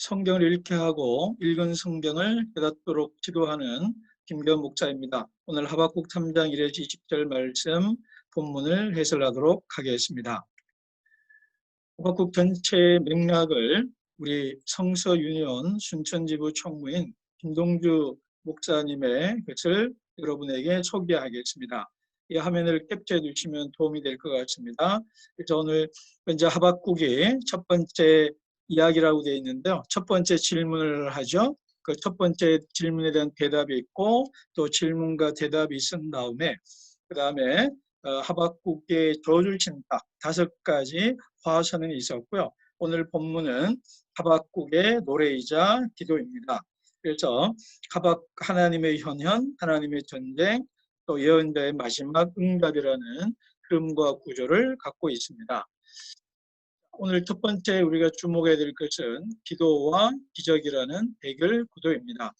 성경을 읽게 하고 읽은 성경을 깨닫도록 지도하는 김경 목사입니다. 오늘 하박국 3장 1에서 20절 말씀 본문을 해설하도록 하겠습니다. 하박국 전체 맥락을 우리 성서 유니온 순천지부 총무인 김동주 목사님의 것을 여러분에게 소개하겠습니다. 이 화면을 캡처해 주시면 도움이 될 것 같습니다. 그래서 오늘 현재 하박국이 첫 번째 이야기라고 되어 있는데요. 첫 번째 질문을 하죠. 그 첫 번째 질문에 대한 대답이 있고 또 질문과 대답이 있은 다음에 그 다음에 어, 하박국의 저주를 친다 다섯 가지 화선이 있었고요. 오늘 본문은 하박국의 노래이자 기도입니다. 그래서 하박 하나님의 현현, 하나님의 전쟁, 또 예언자의 마지막 응답이라는 흐름과 구조를 갖고 있습니다. 오늘 첫 번째 우리가 주목해야 될 것은 기도와 기적이라는 대결 구도입니다.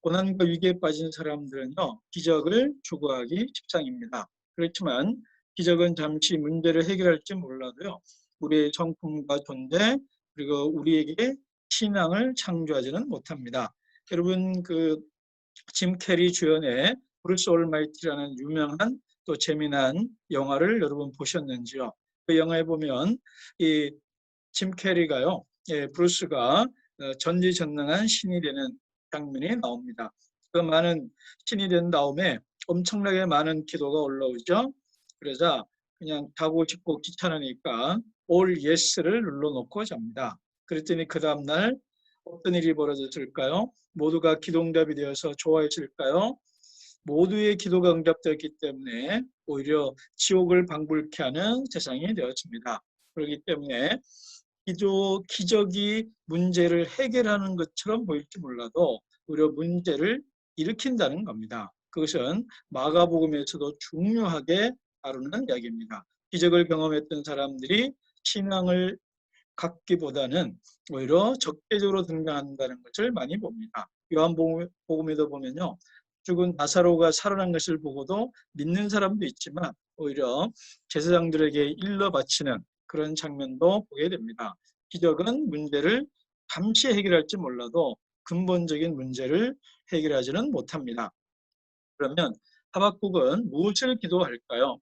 고난과 위기에 빠진 사람들은요, 기적을 추구하기 십상입니다. 그렇지만 기적은 잠시 문제를 해결할지 몰라도요, 우리의 성품과 존재, 그리고 우리에게 신앙을 창조하지는 못합니다. 여러분, 그, 짐 캐리 주연의 브루스 올마이티라는 유명한 또 재미난 영화를 여러분 보셨는지요? 그 영화에 보면 이 짐 캐리가요, 예, 브루스가 어, 전지전능한 신이 되는 장면이 나옵니다. 그 많은 신이 된 다음에 엄청나게 많은 기도가 올라오죠. 그러자 그냥 가고 싶고 귀찮으니까 올 예스를 눌러놓고 잡니다. 그랬더니 그 다음날 어떤 일이 벌어졌을까요? 모두가 기동답이 되어서 좋아했을까요? 모두의 기도가 응답되었기 때문에 오히려 지옥을 방불케 하는 세상이 되었습니다. 그렇기 때문에 기도, 기적이 문제를 해결하는 것처럼 보일지 몰라도 오히려 문제를 일으킨다는 겁니다. 그것은 마가복음에서도 중요하게 다루는 이야기입니다. 기적을 경험했던 사람들이 신앙을 갖기보다는 오히려 적대적으로 등장한다는 것을 많이 봅니다. 요한복음에도 보면요. 죽은 나사로가 살아난 것을 보고도 믿는 사람도 있지만 오히려 제사장들에게 일러 바치는 그런 장면도 보게 됩니다. 기적은 문제를 잠시 해결할지 몰라도 근본적인 문제를 해결하지는 못합니다. 그러면 하박국은 무엇을 기도할까요?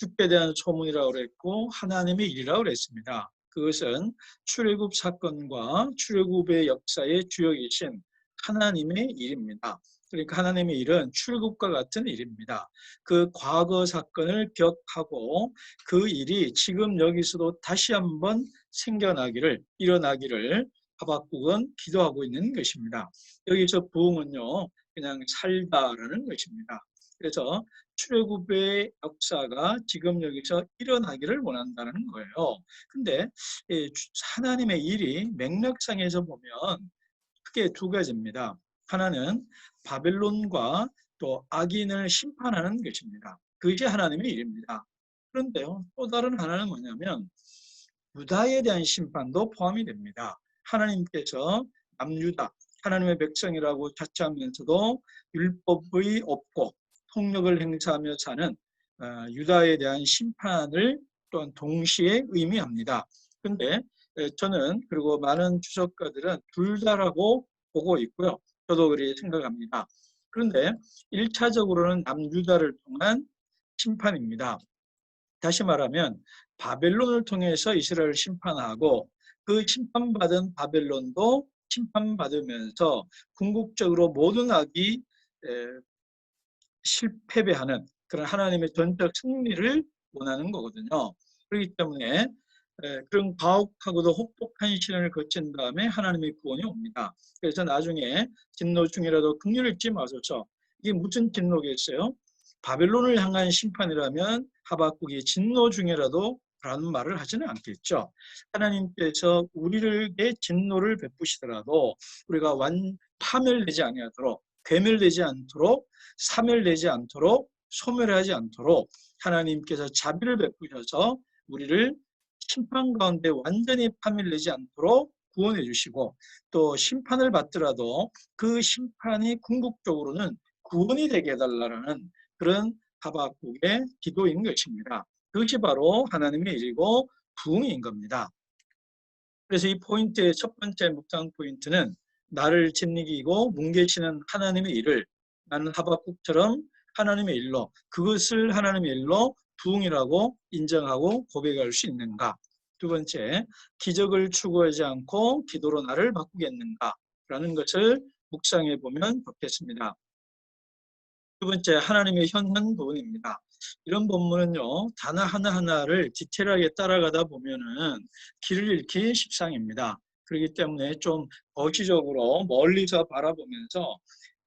죽게 대한 소문이라고 그랬고 하나님의 일이라고 그랬습니다. 그것은 출애굽 사건과 출애굽의 역사의 주역이신 하나님의 일입니다. 그러니까 하나님의 일은 출국과 같은 일입니다. 그 과거 사건을 기억하고 그 일이 지금 여기서도 다시 한번 생겨나기를 일어나기를 하박국은 기도하고 있는 것입니다. 여기서 부흥은요 그냥 살다라는 것입니다. 그래서 출애굽의 역사가 지금 여기서 일어나기를 원한다는 거예요. 근데 하나님의 일이 맥락상에서 보면 크게 두 가지입니다. 하나는 바벨론과 또 악인을 심판하는 것입니다. 그것이 하나님의 일입니다. 그런데요, 또 다른 하나는 뭐냐면 유다에 대한 심판도 포함이 됩니다. 하나님께서 남유다, 하나님의 백성이라고 자처하면서도 율법의 없고 폭력을 행사하며 사는 어, 유다에 대한 심판을 또한 동시에 의미합니다. 그런데 저는 그리고 많은 주석가들은 둘 다라고 보고 있고요. 저도 그렇게 생각합니다. 그런데 1차적으로는 남유다를 통한 심판입니다. 다시 말하면 바벨론을 통해서 이스라엘을 심판하고 그 심판받은 바벨론도 심판받으면서 궁극적으로 모든 악이 실패배하는 그런 하나님의 전적 승리를 원하는 거거든요. 그렇기 때문에 그런 가혹하고도 혹독한 시련을 거친 다음에 하나님의 구원이 옵니다. 그래서 나중에 진노 중이라도 긍휼을 잊지 마소서. 이게 무슨 진노겠어요? 바벨론을 향한 심판이라면 하박국이 진노 중이라도 라는 말을 하지는 않겠죠. 하나님께서 우리에게 진노를 베푸시더라도 우리가 완 파멸되지 아니하도록 괴멸되지 않도록 사멸되지 않도록 소멸하지 않도록 하나님께서 자비를 베푸셔서 우리를 심판 가운데 완전히 파멸되지 않도록 구원해 주시고 또 심판을 받더라도 그 심판이 궁극적으로는 구원이 되게 해달라는 그런 하박국의 기도인 것입니다. 그것이 바로 하나님의 일이고 부흥인 겁니다. 그래서 이 포인트의 첫 번째 묵상 포인트는 나를 짓이기고 뭉개시는 하나님의 일을 나는 하박국처럼 하나님의 일로 그것을 하나님의 일로 부흥이라고 인정하고 고백할 수 있는가? 두 번째, 기적을 추구하지 않고 기도로 나를 바꾸겠는가? 라는 것을 묵상해 보면 좋겠습니다. 두 번째, 하나님의 현현 부분입니다. 이런 본문은요, 단어 하나하나를 디테일하게 따라가다 보면은 길을 잃기 십상입니다. 그렇기 때문에 좀 거시적으로 멀리서 바라보면서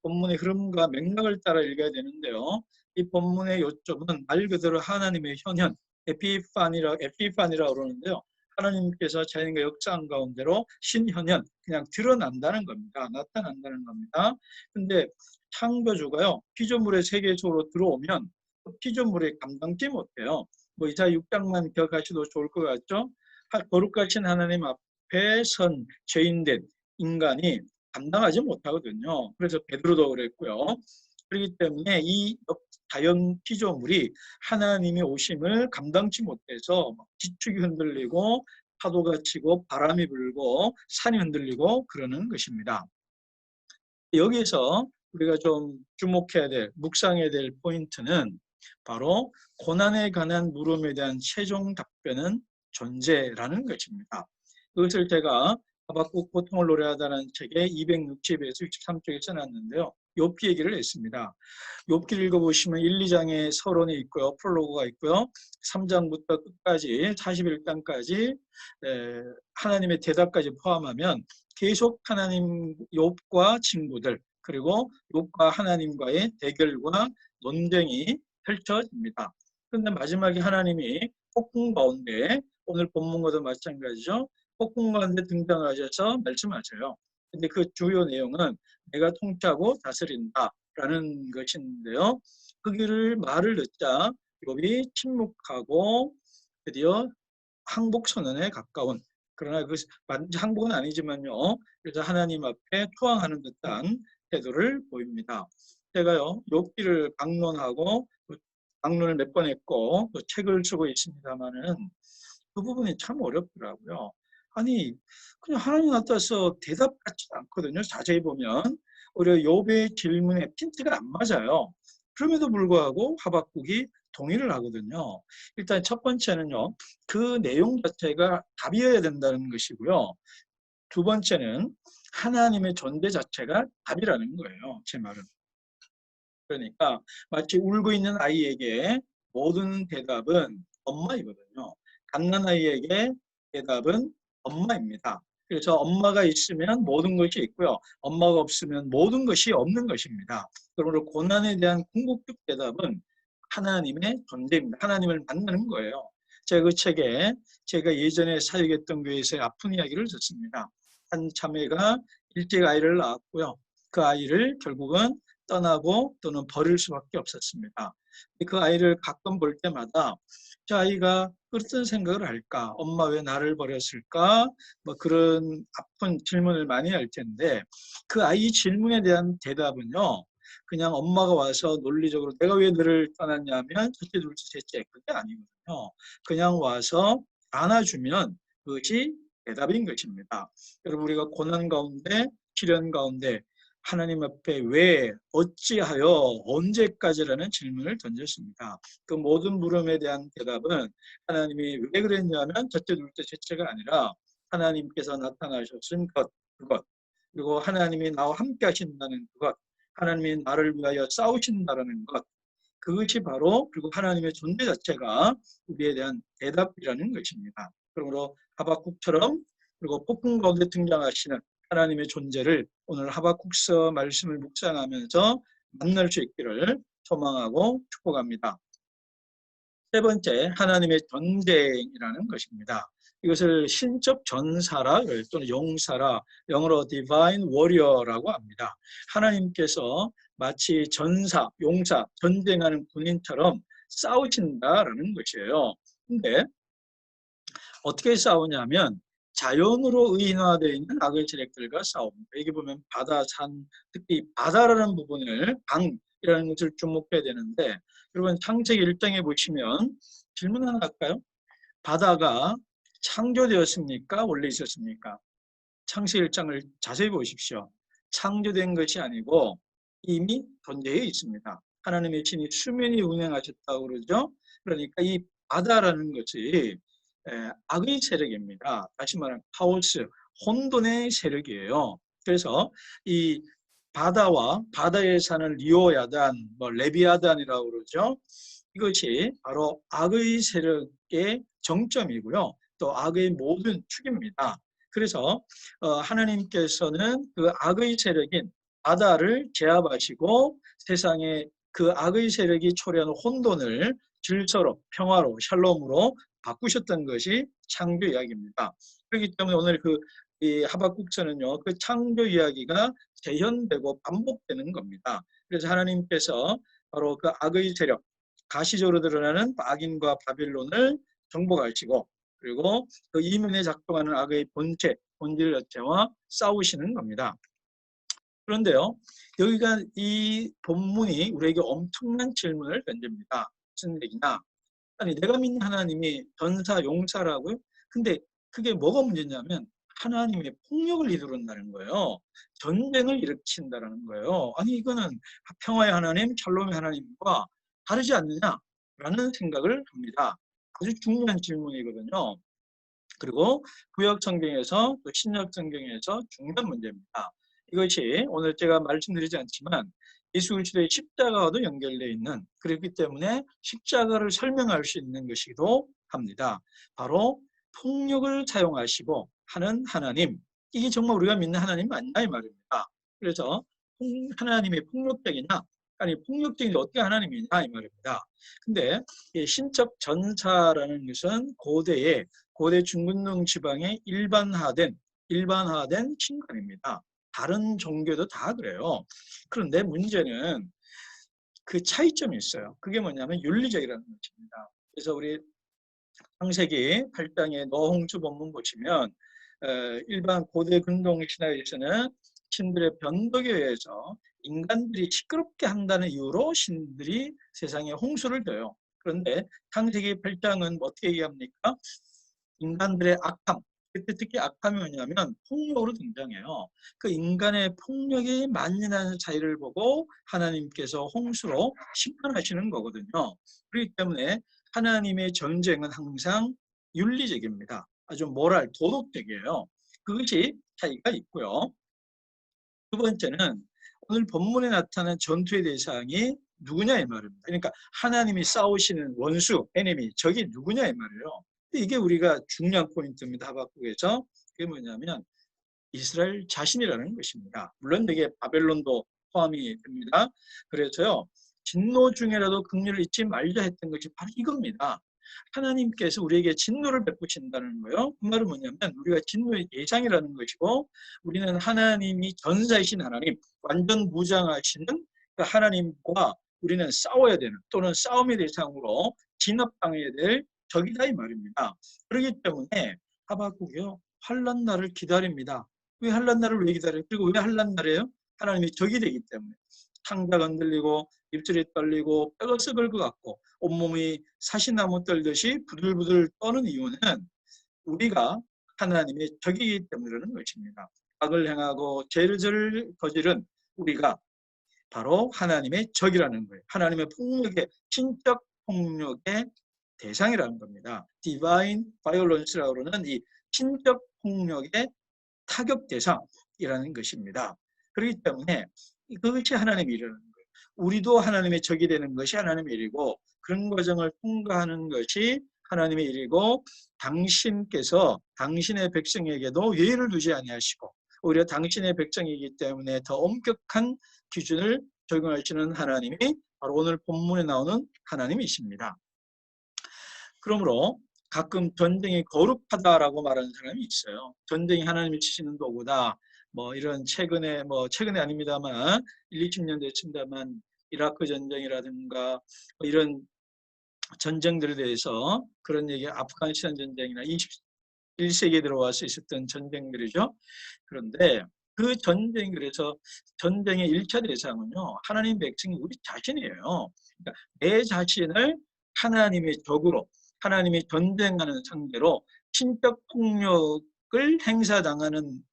본문의 흐름과 맥락을 따라 읽어야 되는데요. 이 본문의 요점은 말 그대로 하나님의 현현, 에피파니라, 에피파니라고 그러는데요. 하나님께서 자연과 역사한 가운데로 신현현, 그냥 드러난다는 겁니다. 나타난다는 겁니다. 근데 창조주가요, 피조물의 세계 속으로 들어오면 그 피조물에 감당지 못해요. 뭐 이사 6장만 기억하셔도 좋을 것 같죠? 거룩하신 하나님 앞에 선 죄인된 인간이 감당하지 못하거든요. 그래서 베드로도 그랬고요. 그렇기 때문에 이 자연 피조물이 하나님의 오심을 감당치 못해서 지축이 흔들리고 파도가 치고 바람이 불고 산이 흔들리고 그러는 것입니다. 여기에서 우리가 좀 주목해야 될, 묵상해야 될 포인트는 바로 고난에 관한 물음에 대한 최종 답변은 존재라는 것입니다. 그것을 제가 하박국 고통을 노래하다는 책의 260에서 63쪽에 써놨는데요. 욥기 얘기를 했습니다. 욥기를 읽어보시면 1, 2장에 서론이 있고요. 프롤로그가 있고요. 3장부터 끝까지 41장까지 하나님의 대답까지 포함하면 계속 하나님 욥과 친구들 그리고 욥과 하나님과의 대결과 논쟁이 펼쳐집니다. 그런데 마지막에 하나님이 폭풍 가운데 오늘 본문과도 마찬가지죠. 폭풍 가운데 등장을 하셔서 말씀하셔요. 근데 그 주요 내용은 내가 통치하고 다스린다라는 것인데요. 그 길을 말을 듣자 욥이 침묵하고 드디어 항복 선언에 가까운 그러나 그 항복은 아니지만요. 그래서 하나님 앞에 투항하는 듯한 태도를 보입니다. 제가요 욥기를 방론하고 방론을 몇 번 했고 또 책을 쓰고 있습니다만은 그 부분이 참 어렵더라고요. 아니 그냥 하나님 나타나서 대답 같지 않거든요. 자세히 보면 오히려 욥의 질문에 핀트가 안 맞아요. 그럼에도 불구하고 하박국이 동의를 하거든요. 일단 첫 번째는요. 그 내용 자체가 답이어야 된다는 것이고요. 두 번째는 하나님의 존재 자체가 답이라는 거예요. 제 말은. 그러니까 마치 울고 있는 아이에게 모든 대답은 엄마이거든요. 갓난 아이에게 대답은 엄마입니다. 그래서 엄마가 있으면 모든 것이 있고요. 엄마가 없으면 모든 것이 없는 것입니다. 그러므로 고난에 대한 궁극적 대답은 하나님의 존재입니다. 하나님을 만나는 거예요. 제가 그 책에 제가 예전에 사역했던 교회에서 아픈 이야기를 듣습니다. 한 자매가 일찍 아이를 낳았고요. 그 아이를 결국은 떠나고 또는 버릴 수밖에 없었습니다. 그 아이를 가끔 볼 때마다 저 아이가 어떤 생각을 할까? 엄마 왜 나를 버렸을까? 뭐 그런 아픈 질문을 많이 할 텐데 그 아이 질문에 대한 대답은요. 그냥 엄마가 와서 논리적으로 내가 왜 너를 떠났냐면 첫째, 둘째, 셋째 그게 아니거든요. 그냥 와서 안아주면 그것이 대답인 것입니다. 여러분 우리가 고난 가운데 시련 가운데 하나님 앞에 왜, 어찌하여, 언제까지라는 질문을 던졌습니다. 그 모든 물음에 대한 대답은 하나님이 왜 그랬냐면 첫째, 둘째, 셋째가 아니라 하나님께서 나타나셨은 것, 그것, 그리고 하나님이 나와 함께 하신다는 그것, 하나님이 나를 위하여 싸우신다는 것, 그것이 바로 그리고 하나님의 존재 자체가 우리에 대한 대답이라는 것입니다. 그러므로 하박국처럼 그리고 폭풍 가운데 등장하시는 하나님의 존재를 오늘 하박국서 말씀을 묵상하면서 만날 수 있기를 소망하고 축복합니다. 세 번째, 하나님의 전쟁이라는 것입니다. 이것을 신적 전사라 또는 용사라 영어로 divine warrior라고 합니다. 하나님께서 마치 전사, 용사, 전쟁하는 군인처럼 싸우신다라는 것이에요. 근데 어떻게 싸우냐면 자연으로 의인화되어 있는 악의 세력들과 싸웁니다. 여기 보면 바다, 산, 특히 바다라는 부분을 방이라는 것을 주목해야 되는데 여러분 창세기 1장에 보시면 질문 하나 할까요? 바다가 창조되었습니까? 원래 있었습니까? 창세 1장을 자세히 보십시오. 창조된 것이 아니고 이미 존재해 있습니다. 하나님의 신이 수면이 운행하셨다고 그러죠. 그러니까 이 바다라는 것이 악의 세력입니다. 다시 말하면 카오스, 혼돈의 세력이에요. 그래서 이 바다와 바다에 사는 리오야단, 뭐 레비아단이라고 그러죠. 이것이 바로 악의 세력의 정점이고요. 또 악의 모든 축입니다. 그래서 어, 하나님께서는 그 악의 세력인 바다를 제압하시고 세상에 그 악의 세력이 초래하는 혼돈을 질서로 평화로 샬롬으로 바꾸셨던 것이 창조 이야기입니다. 그렇기 때문에 오늘 그 하박국서는요, 그 창조 이야기가 재현되고 반복되는 겁니다. 그래서 하나님께서 바로 그 악의 세력, 가시적으로 드러나는 악인과 바빌론을 정복하시고 그리고 그 이면에 작동하는 악의 본체, 본질 자체와 싸우시는 겁니다. 그런데요, 여기가 이 본문이 우리에게 엄청난 질문을 던집니다. 무슨 얘기냐? 아니, 내가 믿는 하나님이 전사, 용사라고요? 근데 그게 뭐가 문제냐면 하나님의 폭력을 이루는다는 거예요. 전쟁을 일으킨다는 거예요. 아니, 이거는 평화의 하나님, 샬롬의 하나님과 다르지 않느냐라는 생각을 합니다. 아주 중요한 질문이거든요. 그리고 구약 성경에서 또 신약 성경에서 중요한 문제입니다. 이것이 오늘 제가 말씀드리지 않지만 예수 그리스도의 십자가와도 연결되어 있는 그렇기 때문에 십자가를 설명할 수 있는 것이기도 합니다. 바로 폭력을 사용하시고 하는 하나님 이게 정말 우리가 믿는 하나님 맞냐 이 말입니다. 그래서 하나님이 폭력적이냐 아니 폭력적인 게 어떻게 하나님이냐 이 말입니다. 근데 신적 전사라는 것은 고대의 고대 중근동 지방의 일반화된 일반화된 신관입니다. 다른 종교도 다 그래요. 그런데 문제는 그 차이점이 있어요. 그게 뭐냐면 윤리적이라는 것입니다. 그래서 우리 창세기 8장의 노홍주 본문 보시면 일반 고대 근동 신화에서는 신들의 변덕에 의해서 인간들이 시끄럽게 한다는 이유로 신들이 세상에 홍수를 둬요. 그런데 창세기 8장은 어떻게 얘기합니까? 인간들의 악함, 그때 특히 악함이 뭐냐면 폭력으로 등장해요. 그 인간의 폭력이 만연한 차이를 보고 하나님께서 홍수로 심판하시는 거거든요. 그렇기 때문에 하나님의 전쟁은 항상 윤리적입니다. 아주 모랄, 도덕적이에요. 그것이 차이가 있고요. 두 번째는 오늘 본문에 나타난 전투의 대상이 누구냐 이 말입니다. 그러니까 하나님이 싸우시는 원수, 에네미, 적이 누구냐 이 말이에요. 이게 우리가 중요한 포인트입니다. 하박국에서 그게 뭐냐면 이스라엘 자신이라는 것입니다. 물론 여기에 바벨론도 포함이 됩니다. 그래서요. 진노 중에라도 긍휼을 잊지 말자 했던 것이 바로 이겁니다. 하나님께서 우리에게 진노를 베푸신다는 거예요. 그 말은 뭐냐면 우리가 진노의 예상이라는 것이고 우리는 하나님이 전사이신 하나님, 완전 무장하시는 그 하나님과 우리는 싸워야 되는 또는 싸움의 대상으로 진압당해야 될 적이다 이 말입니다. 그렇기 때문에 하박국이요 환란 날을 기다립니다. 왜 환란 날을 왜 기다려요? 그리고 왜 환란 날이에요? 하나님이 적이 되기 때문에 창자가 흔들리고 입술이 떨리고 뼈가 썩을 것 같고 온몸이 사시나무 떨듯이 부들부들 떠는 이유는 우리가 하나님의 적이기 때문이라는 것입니다. 악을 행하고 죄를 저지른 우리가 바로 하나님의 적이라는 거예요. 하나님의 폭력의 신적 폭력의 대상이라는 겁니다. Divine Violence라고 그러는 이 신적 폭력의 타격 대상이라는 것입니다. 그렇기 때문에 그것이 하나님의 일이라는 거예요. 우리도 하나님의 적이 되는 것이 하나님의 일이고 그런 과정을 통과하는 것이 하나님의 일이고 당신께서 당신의 백성에게도 예의를 두지 아니하시고 오히려 당신의 백성이기 때문에 더 엄격한 기준을 적용하시는 하나님이 바로 오늘 본문에 나오는 하나님이십니다. 그러므로 가끔 전쟁이 거룩하다라고 말하는 사람이 있어요. 전쟁이 하나님이 치시는 도구다. 뭐 이런 최근에 뭐 최근에 아닙니다만 1, 20년 됐습니다만 이라크 전쟁이라든가 뭐 이런 전쟁들에 대해서 그런 얘기 아프가니스탄 전쟁이나 21세기에 들어와서 있었던 전쟁들이죠. 그런데 그 전쟁 그래서 전쟁의 1차 대상은요. 하나님 백성이 우리 자신이에요. 그러니까 내 자신을 하나님의 적으로 하나님이 전쟁하는 상대로 신적 폭력을 행사당하는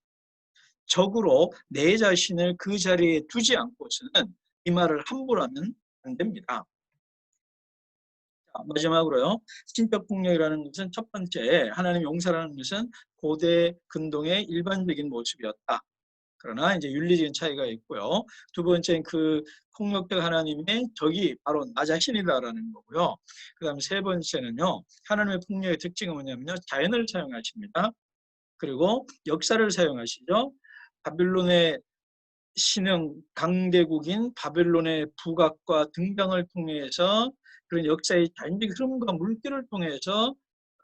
적으로 내 자신을 그 자리에 두지 않고서는 이 말을 함부로 하면 안 됩니다. 마지막으로요. 신적 폭력이라는 것은 첫 번째 하나님 용서라는 것은 고대 근동의 일반적인 모습이었다. 그러나 이제 윤리적인 차이가 있고요. 두 번째는 그 폭력적 하나님의 적이 바로 나 자신이다라는 거고요. 그 다음 세 번째는요. 하나님의 폭력의 특징은 뭐냐면요. 자연을 사용하십니다. 그리고 역사를 사용하시죠. 바빌론의 신흥 강대국인 바벨론의 부각과 등장을 통해서 그런 역사의 자연적 흐름과 물결을 통해서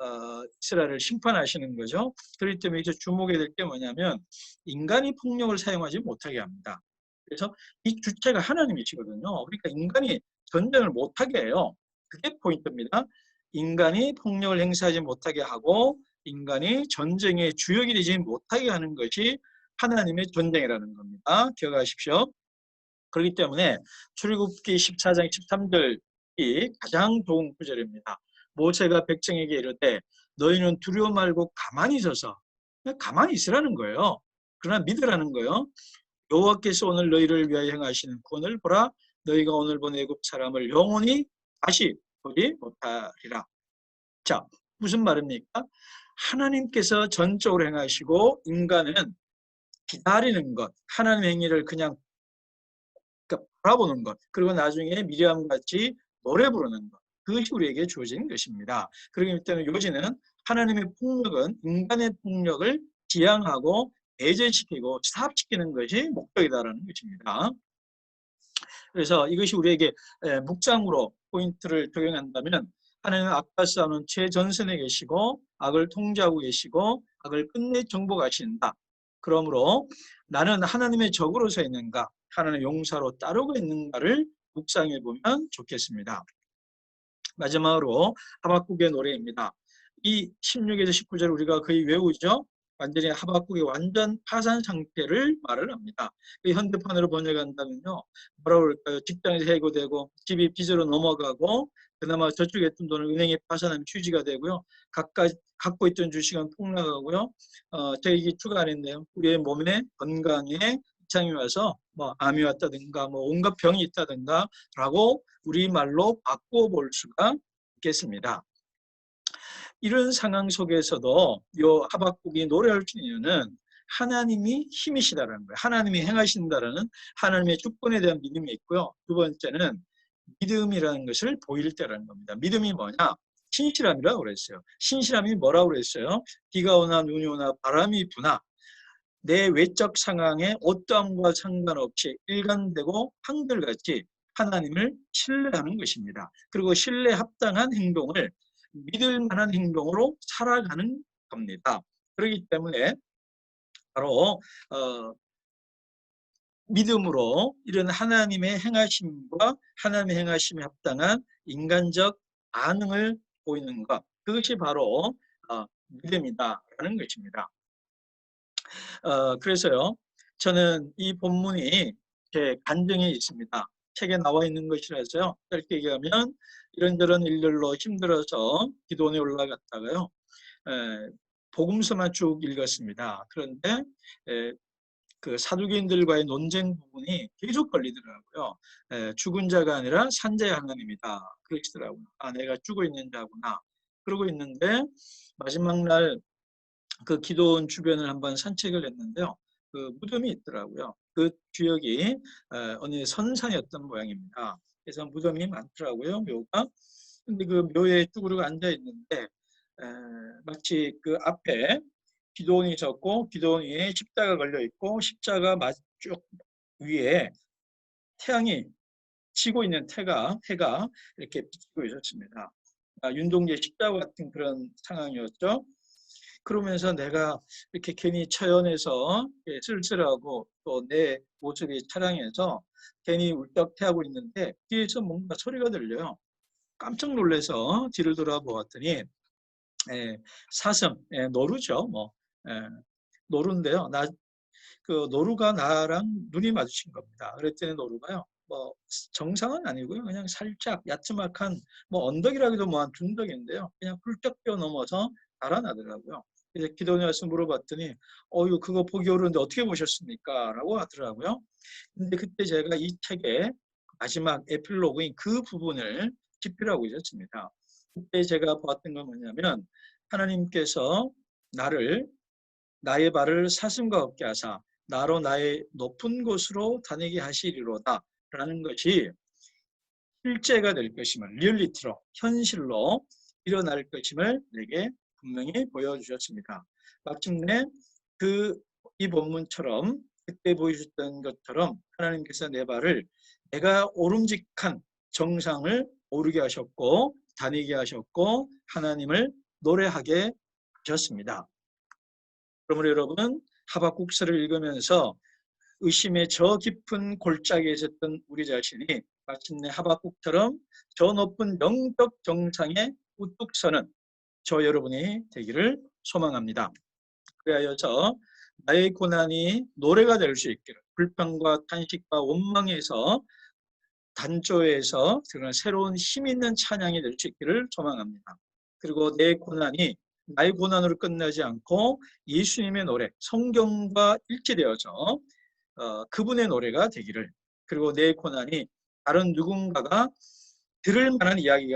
어, 이스라엘을 심판하시는 거죠. 그렇기 때문에 이제 주목해야 될 게 뭐냐면 인간이 폭력을 사용하지 못하게 합니다. 그래서 이 주체가 하나님이시거든요. 그러니까 인간이 전쟁을 못하게 해요. 그게 포인트입니다. 인간이 폭력을 행사하지 못하게 하고 인간이 전쟁의 주역이 되지 못하게 하는 것이 하나님의 전쟁이라는 겁니다. 기억하십시오. 그렇기 때문에 출애굽기 14장 13절이 가장 좋은 구절입니다. 모세가 백성에게 이르되 너희는 두려워 말고 가만히 있어서 가만히 있으라는 거예요. 그러나 믿으라는 거예요. 여호와께서 오늘 너희를 위하여 행하시는 구원을 보라. 너희가 오늘 본 애굽 사람을 영원히 다시 보지 못하리라. 자, 무슨 말입니까? 하나님께서 전적으로 행하시고 인간은 기다리는 것, 하나님 행위를 그냥 그러니까 바라보는 것, 그리고 나중에 미리암 같이 노래 부르는 것. 그것이 우리에게 주어진 것입니다. 그렇기 때문에 요지는 하나님의 폭력은 인간의 폭력을 지향하고 배제시키고 스탑시키는 것이 목적이다라는 것입니다. 그래서 이것이 우리에게 묵장으로 포인트를 적용한다면 하나님은 악과 싸우는 최전선에 계시고 악을 통제하고 계시고 악을 끝내 정복하신다. 그러므로 나는 하나님의 적으로 서 있는가 하나님의 용사로 따르고 있는가를 묵상해 보면 좋겠습니다. 마지막으로 하박국의 노래입니다. 이 16에서 19절 우리가 거의 외우죠. 완전히 하박국의 완전 파산 상태를 말을 합니다. 그 현대판으로 번역한다면요. 뭐라고 그럴까요? 직장에서 해고되고 집이 빚으로 넘어가고 그나마 저축에 했던 돈을 은행에 파산하면 휴지가 되고요. 각각 갖고 있던 주식은 폭락하고요. 어, 제가 이게 추가 안 했네요. 우리의 몸에 건강에 이창이 와서 뭐 암이 왔다든가 뭐 온갖 병이 있다든가 라고 우리말로 바꿔볼 수가 있겠습니다. 이런 상황 속에서도 요 하박국이 노래할 수 있는 이유는 하나님이 힘이시다라는 거예요. 하나님이 행하신다라는 하나님의 주권에 대한 믿음이 있고요. 두 번째는 믿음이라는 것을 보일 때라는 겁니다. 믿음이 뭐냐? 신실함이라고 그랬어요. 신실함이 뭐라고 그랬어요? 비가 오나 눈이 오나 바람이 부나 내 외적 상황에 어떠함과 상관없이 일관되고 한결같이 하나님을 신뢰하는 것입니다. 그리고 신뢰 합당한 행동을 믿을 만한 행동으로 살아가는 겁니다. 그렇기 때문에 바로 어, 믿음으로 이런 하나님의 행하심과 하나님의 행하심에 합당한 인간적 반응을 보이는 것 그것이 바로 어, 믿음이다라는 것입니다. 어, 그래서요 저는 이 본문이 제 간증에 있습니다. 책에 나와 있는 것이라서요. 짧게 얘기하면 이런저런 일들로 힘들어서 기도원에 올라갔다가요. 에, 복음서만 쭉 읽었습니다. 그런데 에, 그 사두개인들과의 논쟁 부분이 계속 걸리더라고요. 에, 죽은 자가 아니라 산자의 하나님이다. 그러시더라고요. 아, 내가 죽어 있는 자구나. 그러고 있는데 마지막 날 그 기도원 주변을 한번 산책을 했는데요. 그 무덤이 있더라고요. 그 지역이 어느 선산이었던 모양입니다. 그래서 무덤이 많더라고요, 묘가. 근데 그 묘에 쭈그르고 앉아 있는데 마치 그 앞에 기도원이 섰고 기도원 위에 십자가 걸려 있고 십자가 쭉 위에 태양이 치고 있는 태가 해가 이렇게 비치고 있었습니다. 아, 윤동재 십자가 같은 그런 상황이었죠. 그러면서 내가 이렇게 괜히 처연해서 쓸쓸하고 또 내 모습이 차량해서 괜히 울적해하고 있는데 뒤에서 뭔가 소리가 들려요. 깜짝 놀라서 뒤를 돌아보았더니 에, 사슴, 에, 노루죠. 뭐 에, 노루인데요. 나, 그 노루가 나랑 눈이 마주친 겁니다. 그랬더니 노루가요. 뭐 정상은 아니고요. 그냥 살짝 야트막한 뭐 언덕이라기도 뭐한 중덕인데요. 그냥 훌쩍 뛰어 넘어서 달아나더라고요. 그래서 기도원에 와서 물어봤더니 어유 그거 보기 어려운데 어떻게 보셨습니까? 라고 하더라고요. 근데 그때 제가 이 책의 마지막 에필로그인 그 부분을 기필하고 있었습니다. 그때 제가 보았던 건 뭐냐면 하나님께서 나를 나의 발을 사슴과 없게 하사 나로 나의 높은 곳으로 다니게 하시리로다 라는 것이 실제가 될 것임을 리얼리티로 현실로 일어날 것임을 내게 분명히 보여주셨습니다. 마침내 그 이 본문처럼 그때 보여주셨던 것처럼 하나님께서 내 발을 내가 오름직한 정상을 오르게 하셨고 다니게 하셨고 하나님을 노래하게 하셨습니다. 그러므로 여러분 하박국서를 읽으면서 의심의 저 깊은 골짜기에 있었던 우리 자신이 마침내 하박국처럼 저 높은 영적 정상에 우뚝 서는 저 여러분이 되기를 소망합니다. 그리하여서 나의 고난이 노래가 될 수 있기를 불평과 탄식과 원망에서 단조에서 새로운 힘 있는 찬양이 될 수 있기를 소망합니다. 그리고 내 고난이 나의 고난으로 끝나지 않고 예수님의 노래, 성경과 일치되어서 어, 그분의 노래가 되기를 그리고 내 고난이 다른 누군가가 들을 만한 이야기가